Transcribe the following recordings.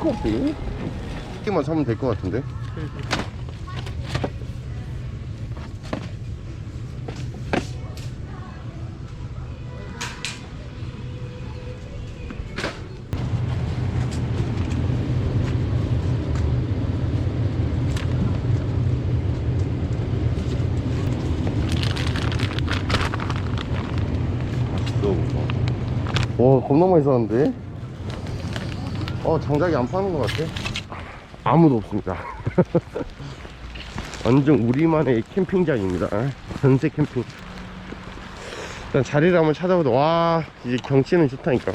커피? 이만 사면 될 것 같은데? 와 겁나 많이 사는데? 어 장작이 안 파는 것 같아. 아무도 없습니다. 완전 우리만의 캠핑장입니다. 전세 캠핑. 일단 자리를 한번 찾아보자. 와 이제 경치는 좋다니까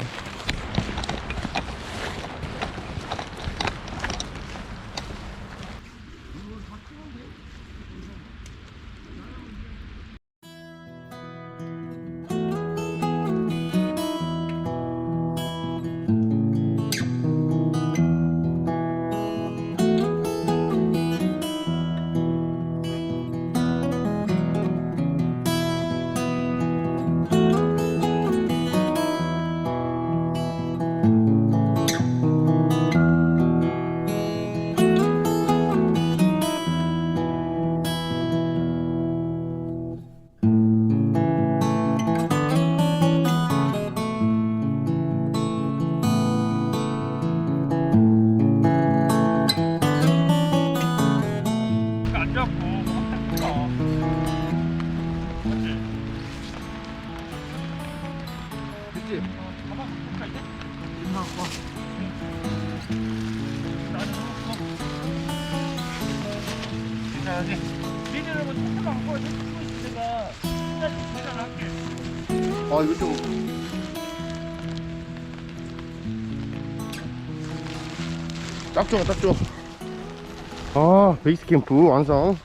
이제 미니를 뭐 조금만 갖고 해주고 있으니까 일단 계산 할게. 아 이거 좀. 딱 좋아 딱 좋아 아 베이스 캠프 완성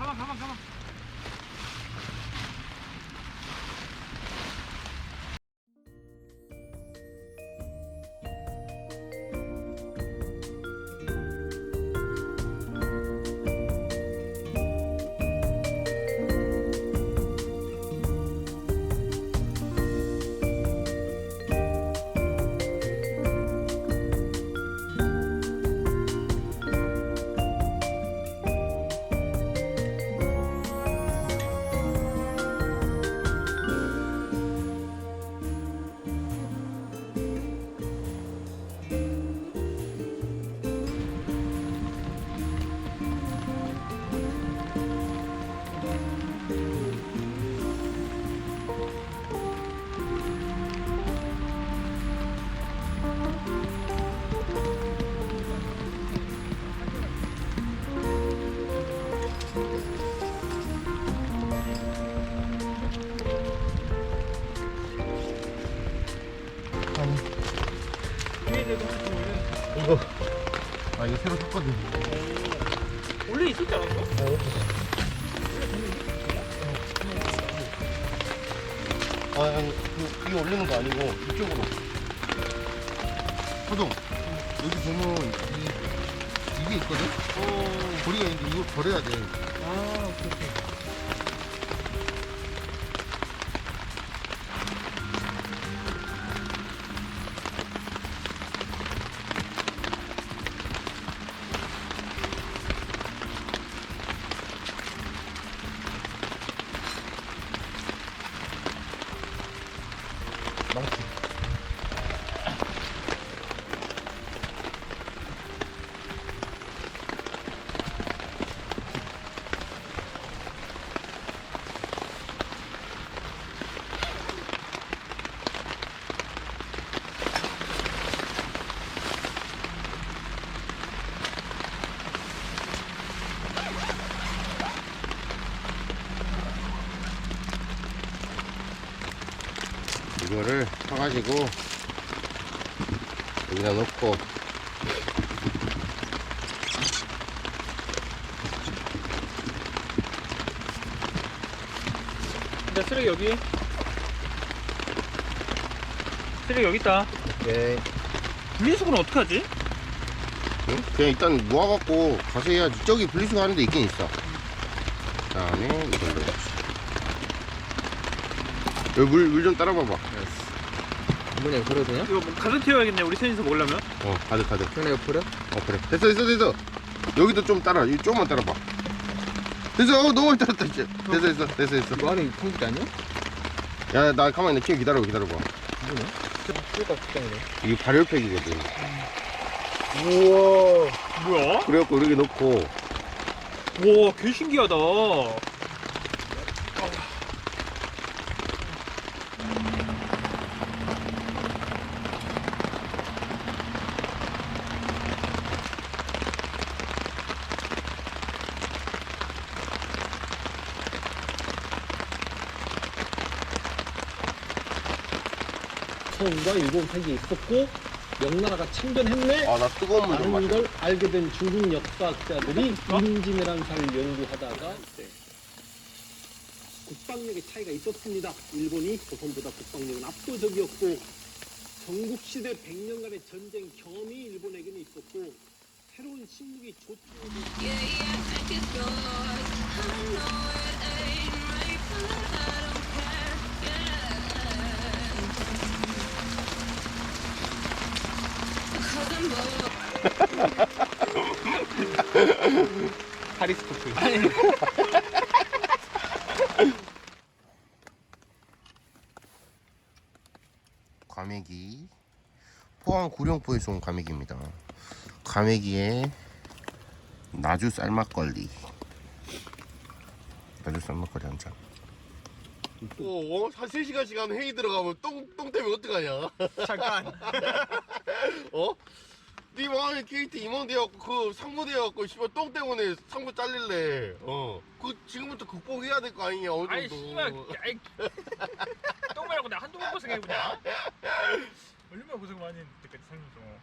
야, 가방 가 아 이거 새로 샀거든 원래 있었지 않았어? 아 아니 그, 이거 올리는 거 아니고 이쪽으로 호동 여기 보면 이, 이게 있거든? 어. 고리가 있는데 이거 버려야 돼 아, 오케이 오케이. 사가지고 여기다 놓고 근데 쓰레기 여기. 쓰레기 여기 있다. 네. 분리수거는 어떻게 하지? 응? 그냥 일단 모아갖고 가서 해야지 저기 분리수거 하는 데 있긴 있어 그 다음에 이걸로 여기 물 물 좀 따라봐봐 버려도 되냐? 이거 뭐 가득 태워야겠네. 우리 셋이서 먹으려면. 어 가득 가득 그냥 내가 버려? 어 그래 됐어 됐어 됐어 여기도 좀 따라 이 조금만 따라봐 됐어 어, 너무 많이 따랐다 이제 됐어 됐어 됐어 됐어 이거 안에 통기 아니야? 야 나 가만히 있네 기다려 기다려봐 뭐냐? 국장이네 이게 발열팩이거든 우와 뭐야? 그래갖고 이렇게 넣고 와, 개 신기하다. 일본 사이에 있었고 명나라가 참전했네 아 나 뜨거운 물 좀 라는 마셔 걸 알게 된 중국 역사학자들이 임진왜란사를 연구하다가 네. 국방력의 차이가 있었습니다. 일본이 조선보다 국방력은 압도적이었고 전국 시대 100년간의 전쟁 경험이 일본에게는 있었고 새로운 식무기 조치 Yeah, yeah, I think it's yours. I know it ain't right, but I don't 하리스코프 과메기 포항 구룡포에서 온 과메기입니다 과메기에 나주 쌀막걸리 나주 쌀막걸리 한잔 어, 어? 한 3시간씩 하는 회의 들어가면 똥, 똥 때문에 어떡하냐 잠깐. 어? 네 마음에 KT 임원 되어갖고 그 상무 되어갖고 씨발 똥 때문에 상무 잘릴래 어그 지금부터 극복해야 될 거 아니냐 어느 아이, 정도 씨발. 아이. 똥 말고 나 한두 번 고생해보냐? 얼마나 고생 많이 했는데, 그때 상무죠.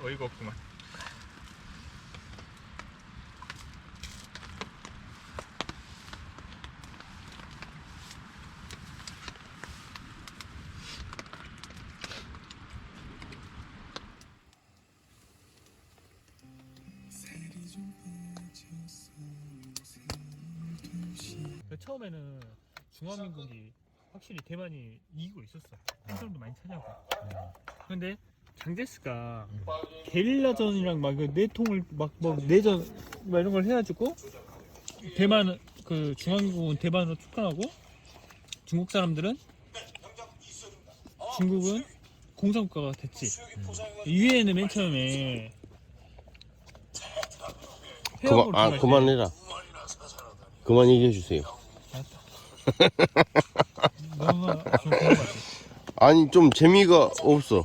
어이가 없구만. 처음에는 중화민국이 확실히 대만이 이기고 있었어. 한정도 많이 차지하고. 근데 장제스가 게릴라전이랑 막 그 내통을 막뭐 내전 막 이런 걸 해가지고 대만 그 중화민국은 대만으로 축하하고 중국 사람들은 중국은 공산국가가 됐지. 유엔은 맨 처음에 그만, 아 그만해라. 그만 얘기해 주세요 너무 궁금하지. 아니 좀 재미가 없어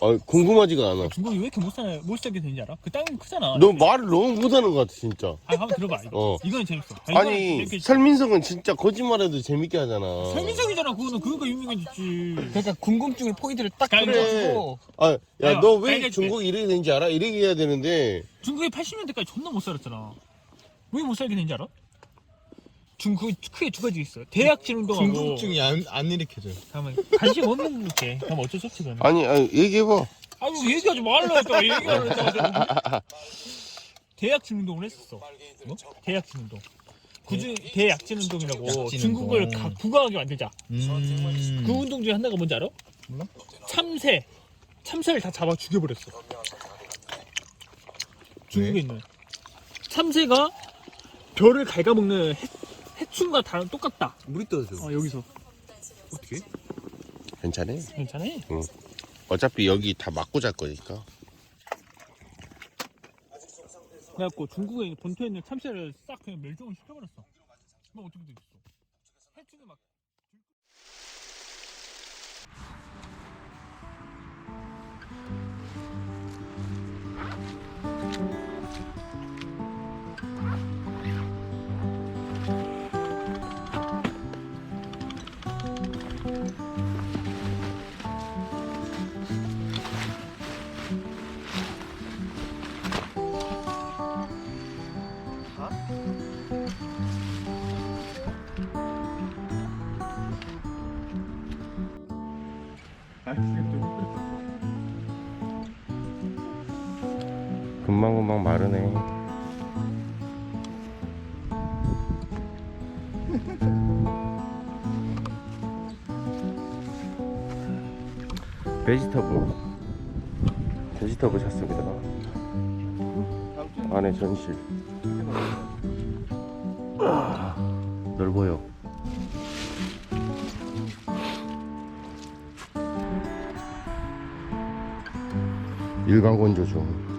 아, 궁금하지가 않아 중국이 왜 이렇게 못 살아 못 살게 되는지 알아? 그 땅이 크잖아. 너 말을 너무 못하는 것 같아 진짜 아, 한번 들어봐. 어. 이건 재밌어. 아, 아니 설민석은 진짜 거짓말해도 재밌게 하잖아 설민석이잖아. 그거는 그거가 유명해졌지. 그러니까 궁금증을 포인트를 딱 그래. 걸어가지고 아, 야, 야너왜 빨개줄게. 중국이 이렇게 되는지 알아? 이렇게 해야 되는데 중국이 80년대까지 존나 못 살았잖아. 왜 못 살게 되는지 알아? 중국이 크게 두 가지 있어. 대학 진흥동하고. 궁금증이 안, 안 일으켜져 잠깐만 관심 없는 게. 그럼 어쩔 수 없지 그러면. 아니, 아니 얘기해봐 아유 얘기하지 말라 했다가 얘기하려 했다가 대약 진운동을 했었어. 뭐? 대약 진운동. 그중 대약 진운동이라고 약진운동. 중국을 가- 부강하게 만들자. 음 그 운동 중에 하나가 뭔지 알아? 몰라? 참새. 참새를 다 잡아 죽여버렸어. 중국에 왜? 있는 참새가 별을 갉아먹는 해, 해충과 다 똑같다. 물이 떨어져 어, 여기서 어떻게? 괜찮아 괜찮아? 어차피 여기 다 맞고 잘 거니까 그래갖고 중국에 본토에 있는 참새를 싹 그냥 멸종을 시켜버렸어. 뭐 어떻게 되겠어? 해충이 막 금방금방 마르네. 베지터블 베지터블 샀습니다. 안에 전실 넓어요. 일광 건조 중.